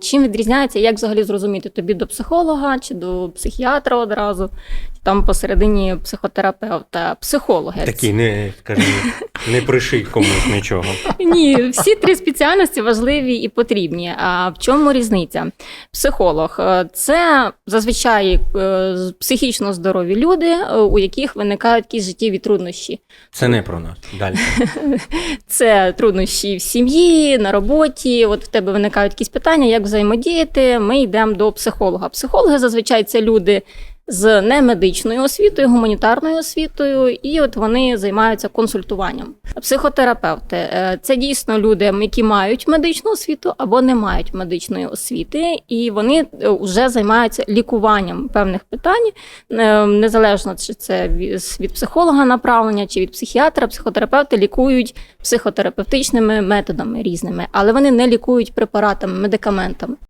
Чим відрізняється, як взагалі зрозуміти тобі до психолога чи до психіатра одразу, там посередині психотерапевта, психолога. Такий не скажи, не приший комусь нічого. Ні, всі три спеціальності важливі і потрібні. А в чому різниця? Психолог це зазвичай е, психічно здорові люди, е, у яких виникають якісь життєві труднощі. Це не про нас. Далі. Це труднощі в сім'ї, на роботі. От в тебе виникають якісь питання, як взаємодіяти. Ми йдемо до психолога. Психологи зазвичай це люди з немедичною освітою, гуманітарною освітою, і от вони займаються консультуванням. Психотерапевти е, це дійсно люди, які мають медичну освіту або не мають медичної освіти, і вони вже займаються лікуванням певних питань, е, незалежно чи це від психолога направлення чи від психіатра. Психотерапевти лікують психотерапевтичними методами різними, але вони не лікують препаратами, медикаментами.